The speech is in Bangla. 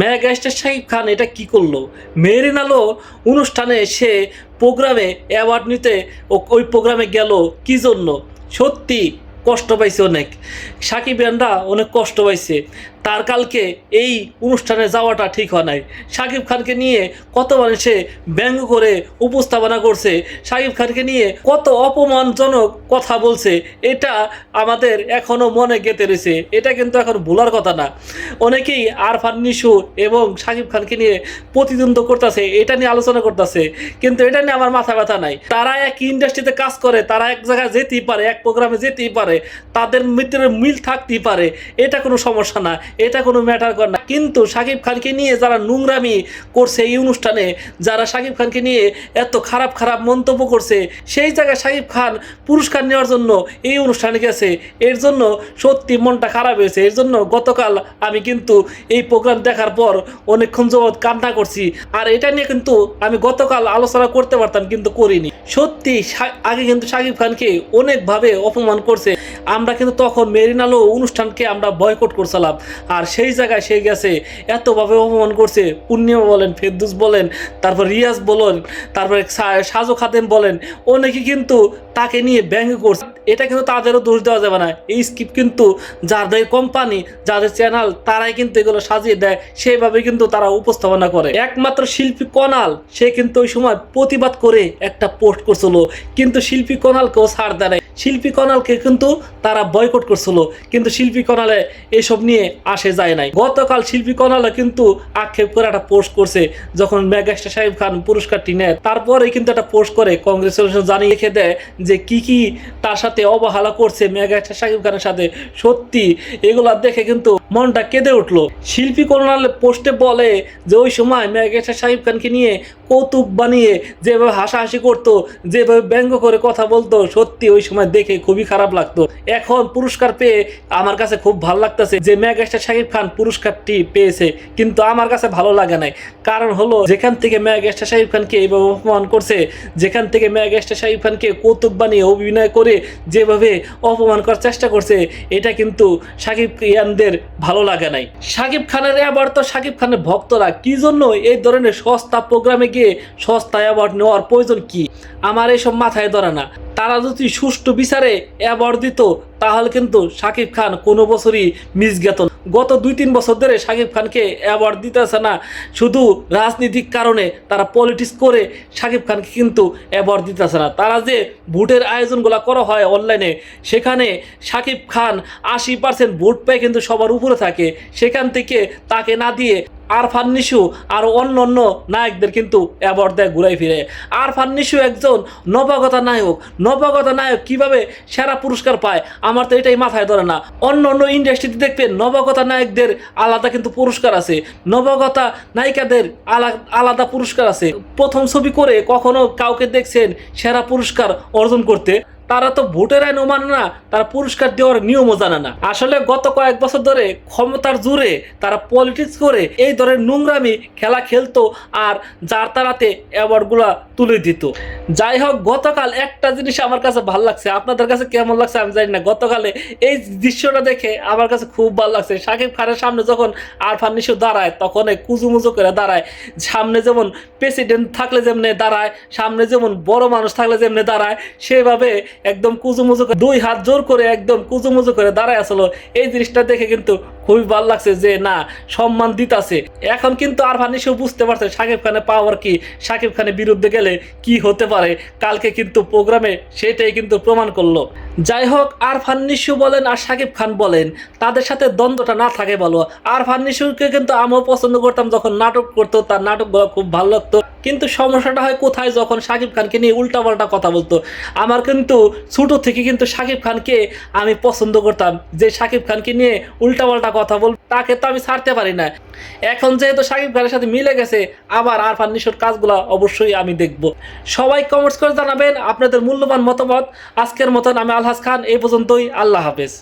মেগাস্টার শাকিব খান এটা কি করল? মেরে আলো অনুষ্ঠানে সে প্রোগ্রামে অ্যাওয়ার্ড নিতে ওই প্রোগ্রামে গেল কি জন্য? সত্যি কষ্ট পাইছে অনেক। সাকিব ইয়ানরা অনেক কষ্ট পাইছে। তার কালকে এই অনুষ্ঠানে যাওয়াটা ঠিক হয় নাই। সাকিব খানকে নিয়ে কত মানুষে ব্যঙ্গ করে উপস্থাপনা করছে, সাকিব খানকে নিয়ে কত অপমানজনক কথা বলছে, এটা আমাদের এখনও মনে গেঁথে রয়েছে। এটা কিন্তু এখন ভোলার কথা না। অনেকেই আরফান, নিশু এবং সাকিব খানকে নিয়ে প্রতিদ্বন্দ্ব করতেছে, এটা নিয়ে আলোচনা করতেছে, কিন্তু এটা নিয়ে আমার মাথা ব্যথা নাই। তারা এক ইন্ডাস্ট্রিতে কাজ করে, তারা এক জায়গায় যেতেই পারে, এক প্রোগ্রামে যেতেই পারে, তাদের মিত্রের মিল থাকতেই পারে, এটা কোনো সমস্যা না। এটা কোনো ম্যাটার করে না। কিন্তু সাকিব খানকে নিয়ে যারা নোংরামি করছে এই অনুষ্ঠানে, যারা সাকিব খানকে নিয়ে এত খারাপ খারাপ মন্তব্য করছে, সেই জায়গায় সাকিব খান পুরস্কার নেওয়ার জন্য এই অনুষ্ঠানে গেছে। এর জন্য সত্যি মনটা খারাপ হয়েছে। এর জন্য গতকাল আমি কিন্তু এই প্রোগ্রাম দেখার পর অনেকক্ষণ যাবৎ কান্না করছি। আর এটা নিয়ে কিন্তু আমি গতকাল আলোচনা করতে পারতাম, কিন্তু করিনি। সত্যি আগে কিন্তু সাকিব খানকে অনেকভাবে অপমান করছে। আমরা কিন্তু তখন মেরিনালো অনুষ্ঠানকে আমরা বয়কট করছিলাম। আর সেই জায়গায় সে গেছে এতভাবে অপমান করছে। পূর্ণিমা বলেন, ফেরদুস বলেন, তারপর রিয়াজ বলেন, তারপরে সাজু খাদেম বলেন। অনেকে কিন্তু তাকে নিয়ে ব্যঙ্গ করছে। এটা কিন্তু তাদেরও দোষ দেওয়া যাবে না। এই স্কিপ কিন্তু যাদের কোম্পানি যাদের চ্যানেল তারাই কিন্তু এগুলো সাজিয়ে দেয়। সেইভাবে কিন্তু তারা উপস্থাপনা করে। একমাত্র শিল্পী কনাল, সে কিন্তু ওই সময় প্রতিবাদ করে একটা পোস্ট করছিল। কিন্তু শিল্পী কনালকেও ছাড় দেয় শিল্পী কনালকে কিন্তু তারা বয়কট করছিল। কিন্তু শিল্পী কনালে এসব নিয়ে আসে যায় নাই। গতকাল শিল্পী কনালে কিন্তু আক্ষেপ করে একটা পোস্ট করছে, যখন মেগাস্টার সাহেব খান পুরস্কারটি নেয়। তারপরে কিন্তু একটা পোস্ট করে কংগ্রেচুলেশন জানিয়ে রেখে দেয় যে কি কি তার সাথে অবহেলা করছে মেগাস্টার সাকিব খানের সাথে, সত্যি এগুলা দেখে কিন্তু মনটা কেঁদে উঠল। শিল্পী কর্নাল পোস্টে বলে যে ওই সময় মেগাস্টার সাকিব খানকে নিয়ে কৌতুক বানিয়ে যেভাবে হাসাহাসি করতো, যেভাবে ব্যঙ্গ করে কথা বলতো, সত্যি ওই সময় দেখে খুবই খারাপ লাগতো। এখন পুরস্কার পেয়ে আমার কাছে খুব ভালো লাগতেছে যে মেগাস্টার সাকিব খান পুরস্কারটি পেয়েছে, কিন্তু আমার কাছে ভালো লাগে নাই। কারণ হলো, যেখান থেকে মেগাস্টার সাকিব খানকে এইভাবে অপমান করছে, যেখান থেকে মেগাস্টার সাকিব খানকে কৌতুক বানিয়ে অভিনয় করে যেভাবে অপমান করার চেষ্টা করছে, এটা কিন্তু সাকিব ইয়ানদের ভালো লাগে নাই। সাকিব খানের অ্যাওয়ার্ড তো সাকিব খানের ভক্তরা, কি জন্য এই ধরনের সস্তা প্রোগ্রামে গিয়ে সস্তা অ্যাওয়ার্ড নেওয়ার প্রয়োজন কি? আমার এসব মাথায় ধরে না। তারা যদি সুষ্ঠু বিচারে অ্যাওয়ার্ড দিত, তাহলে কিন্তু সাকিব খান কোনো বছরই মিস গেত। গত দুই তিন বছর ধরে শাকিব খানকে অ্যাওয়ার্ড দিতেছে না। শুধু রাজনীতিক কারণে তারা পলিটিক্স করে শাকিব খানকে কিন্তু অ্যাওয়ার্ড দিতেছে না। তারা যে ভোটের আয়োজনগুলো করা হয় অনলাইনে সেখানে শাকিব খান আশি পার্সেন্ট ভোট পেয়ে কিন্তু সবার উপরে থাকে। সেখান থেকে তাকে না দিয়ে আর ফান্নিশু আর অন্য অন্য নায়কদের কিন্তু অ্যাওয়ার্ড দেয় ঘুরাই ফিরে। আর ফান্নিশু একজন নবাগতা নায়ক। নবাগতা নায়ক কীভাবে সেরা পুরস্কার পায়, আমার তো এটাই মাথায় ধরে না। অন্য অন্য ইন্ডাস্ট্রিতে দেখবেন নবাগতা নায়কদের আলাদা কিন্তু পুরস্কার আছে। নবাগতা নায়িকাদের আলা- আলাদা পুরস্কার আছে। প্রথম ছবি করে কখনো কাউকে দেখছেন সেরা পুরস্কার অর্জন করতে। তারা তো ভোটের আইন মানে না, তারা পুরস্কার দেওয়ার নিয়মও জানে না। আসলে গত কয়েক বছর ধরে ক্ষমতার জোরে তারা পলিটিক্স করে এই ধরনের নোংরামি খেলা খেলতো আর যার তারাতে অ্যাওয়ার্ডগুলা তুলে দিত। যাই হোক, গতকাল একটা জিনিস আমার কাছে ভালো লাগছে। আপনাদের কাছে কেমন লাগছে আমি জানি না। গতকালে এই দৃশ্যটা দেখে আমার কাছে খুব ভালো লাগছে। সাকিব খানের সামনে যখন আরফান নিশু দাঁড়ায়, তখন এই কুজুমুজু করে দাঁড়ায়। সামনে যেমন প্রেসিডেন্ট থাকলে যেমনি দাঁড়ায়, সামনে যেমন বড় মানুষ থাকলে যেমনি দাঁড়ায়, সেভাবে একদম কুজুমুজু করে দুই হাত জোর করে একদম কুজুমুজু করে দাঁড়ায় আসলো। এই জিনিসটা দেখে কিন্তু খুবই ভালো লাগছে যে, না, সম্মান দিতাছে। এখন কিন্তু আরফান নিশু বুঝতে পারছে সাকিব খানের পাওয়ার কি, সাকিব খানের বিরুদ্ধে গেলে কি হতে পারে। কালকে কিন্তু প্রোগ্রামে সেটাই কিন্তু প্রমাণ করল। যাই হোক, আরফান নিশু বলেন আর সাকিব খান বলেন, তাদের সাথে দ্বন্দ্বটা না থাকে বলো আরফান নিশুকে কিন্তু আমিও পছন্দ করতাম, যখন নাটক করতো, তার নাটকগুলো খুব ভালো লাগতো। কিন্তু সমস্যাটা হয় কোথায় যখন সাকিব খানকে নিয়ে উল্টাপাল্টা কথা বলতো? আমার কিন্তু ছোটো থেকে কিন্তু সাকিব খানকে আমি পছন্দ করতাম, যে সাকিব খানকে নিয়ে উল্টাপাল্টা কথা বল, তাকে তো আমি ছাড়তে পারি না। এখন যেহেতু সাকিব খানের সাথে মিলে গেছে, আবার আরফান নিশোর কাজগুলো অবশ্যই আমি দেখব। সবাই কমেন্টস করে জানাবেন আপনাদের মূল্যবান মতামত। আজকের মতন আমি আলহাজ খান, এই পর্যন্তই, আল্লাহ হাফেজ।